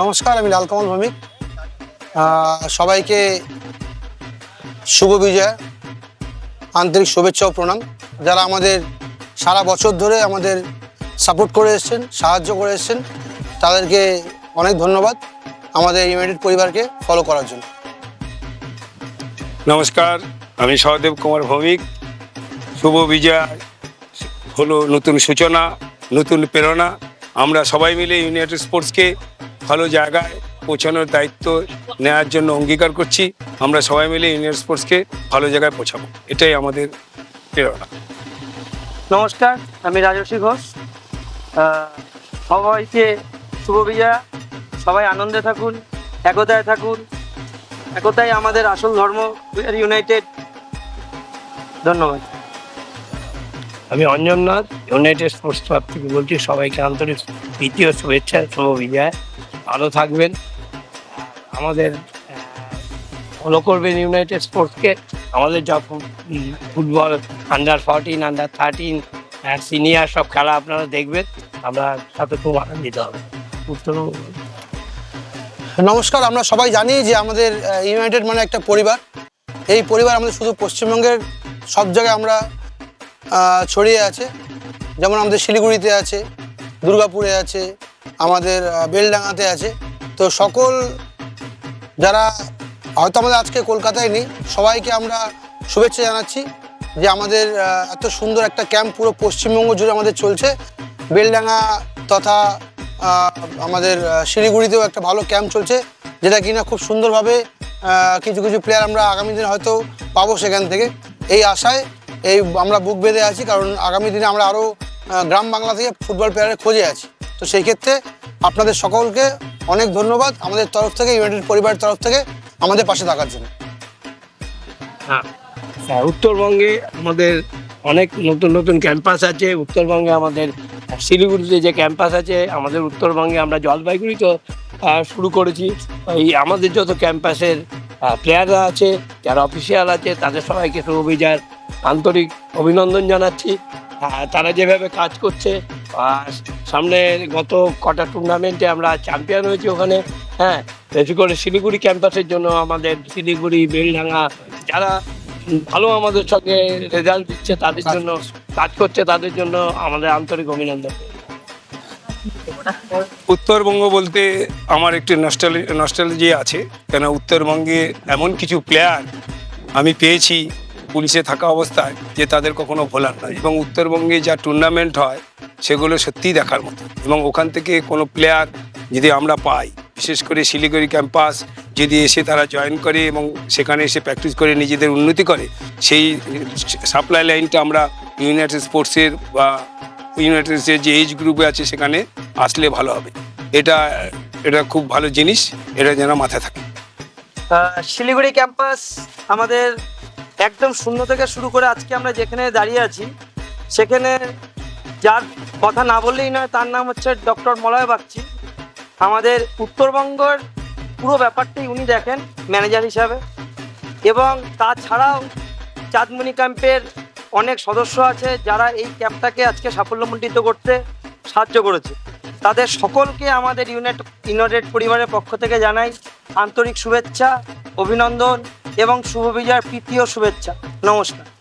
নমস্কার, আমি লালকমল ভৌমিক। সবাইকে শুভ বিজয়, আন্তরিক শুভেচ্ছা ও প্রণাম। যারা আমাদের সারা বছর ধরে আমাদের সাপোর্ট করে এসেছেন, সাহায্য করে এসেছেন, তাদেরকে অনেক ধন্যবাদ আমাদের ইউনাইটেড পরিবারকে ফলো করার জন্য। নমস্কার, আমি সহদেব কুমার ভৌমিক। শুভ বিজয়, হলো নতুন সূচনা, নতুন প্রেরণা। আমরা সবাই মিলে ইউনাইটেড স্পোর্টসকে ভালো জায়গায় পৌঁছানোর দায়িত্ব নেওয়ার জন্য অঙ্গীকার করছি। আমরা সবাই মিলে ইউনাইটেড স্পোর্টসকে ভালো জায়গায় পৌঁছাবো। এটাই আমাদের প্রেরণা। নমস্কার, আমি রাজস্বী ঘোষ। সবাইকে শুভ বিজয়া। সবাই আনন্দে থাকুন, একতায় থাকুন। একতাই আমাদের আসল ধর্ম ইউনাইটেড ধন্যবাদ। আমি Anjan Nath united sports club থেকে বলছি, সবাইকে আন্তরিক দ্বিতীয় শুভেচ্ছা, শুভ বিজয় ভালো থাকবেন। আমাদের ফলো করবেন ইউনাইটেড স্পোর্টসকে আমাদের যখন football under fourteen under thirteen senior সব খেলা আপনারা দেখবেন। আমরা সাথে খুব আনন্দিত হবে। উত্তরবঙ্গ নমস্কার, আমরা সবাই জানি যে আমাদের ইউনাইটেড মানে একটা পরিবার। এই পরিবার আমাদের শুধু পশ্চিমবঙ্গের, সব জায়গায় আমরা ছড়িয়ে আছে। যেমন আমাদের শিলিগুড়িতে আছে, দুর্গাপুরে আছে, আমাদের বেলডাঙাতে আছে। তো সকল যারা হয়তো আমাদের আজকে কলকাতায় নেই, সবাইকে আমরা শুভেচ্ছা জানাচ্ছি যে আমাদের এত সুন্দর একটা ক্যাম্প পুরো পশ্চিমবঙ্গ জুড়ে আমাদের চলছে। বেলডাঙা তথা আমাদের শিলিগুড়িতেও একটা ভালো ক্যাম্প চলছে, যেটা কিনা খুব সুন্দরভাবে কিছু কিছু প্লেয়ার আমরা আগামী দিনে হয়তো পাবো সেখান থেকে। এই আশায় এই আমরা বুক বেঁধে আছি, কারণ আগামী দিনে আমরা আরও গ্রাম বাংলা থেকে ফুটবল প্লেয়ারের খোঁজে আছি। তো সেই ক্ষেত্রে আপনাদের সকলকে অনেক ধন্যবাদ আমাদের তরফ থেকে, ইউনাইটেড পরিবারের তরফ থেকে আমাদের পাশে থাকার জন্য। হ্যাঁ। উত্তরবঙ্গে আমাদের অনেক নতুন নতুন ক্যাম্পাস আছে। উত্তরবঙ্গে আমাদের শিলিগুড়িতে যে ক্যাম্পাস আছে, আমাদের উত্তরবঙ্গে আমরা জলপাইগুড়ি তো শুরু করেছি। এই আমাদের যত ক্যাম্পাসের প্লেয়াররা আছে, যারা অফিসিয়াল আছে, তাদের সবাইকে শুভ বিজয়ের আন্তরিক অভিনন্দন জানাচ্ছি। তারা যেভাবে কাজ করছে সামনে গত কটা টুর্নামেন্টে আমরা চ্যাম্পিয়ন হয়েছি ওখানে। হ্যাঁ বেশি করে শিলিগুড়ি ক্যাম্পাসের জন্য আমাদের শিলিগুড়ি, বেলডাঙ্গা, যারা ভালো আমাদের সঙ্গে রেজাল্ট দিচ্ছে, তাদের জন্য কাজ করছে, তাদের জন্য আমাদের আন্তরিক অভিনন্দন। উত্তরবঙ্গ বলতে আমার একটি নস্টালি নস্টালজি আছে। কেন উত্তরবঙ্গে এমন কিছু প্লেয়ার আমি পেয়েছি পুলিশে থাকা অবস্থায় যে তাদের কখনো ভোলার নয় এবং উত্তরবঙ্গে যা টুর্নামেন্ট হয়, সেগুলো সত্যিই দেখার মতো। এবং ওখান থেকে কোনো প্লেয়ার যদি আমরা পাই, বিশেষ করে শিলিগুড়ি ক্যাম্পাস যদি এসে তারা জয়েন করে এবং সেখানে এসে প্র্যাকটিস করে নিজেদের উন্নতি করে, সেই সাপ্লাই লাইনটা আমরা ইউনাইটেড স্পোর্টসের বা ইউনাইটেডসের যে এজ গ্রুপে আছে, সেখানে আসলে ভালো হবে। এটা এটা খুব ভালো জিনিস, এটা যেন মাথায় থাকে। শিলিগুড়ি ক্যাম্পাস আমাদের একদম শূন্য থেকে শুরু করে আজকে আমরা যেখানে দাঁড়িয়ে আছি, সেখানে যার কথা না বললেই নয়, তার নাম হচ্ছে ডক্টর মলয় বাগচি। আমাদের উত্তরবঙ্গের পুরো ব্যাপারটাই উনি দেখেন, ম্যানেজার হিসাবে। এবং তাছাড়াও চাঁদমণি ক্যাম্পের অনেক সদস্য আছে, যারা এই ক্যাম্পটাকে আজকে সাফল্যমণ্ডিত করতে সাহায্য করেছে। তাদের সকলকে আমাদের ইউনাইট ইউনাইটেড পরিবারের পক্ষ থেকে জানাই আন্তরিক শুভেচ্ছা, অভিনন্দন। এবং শুভ বিজয়ের ও শুভেচ্ছা। নমস্কার।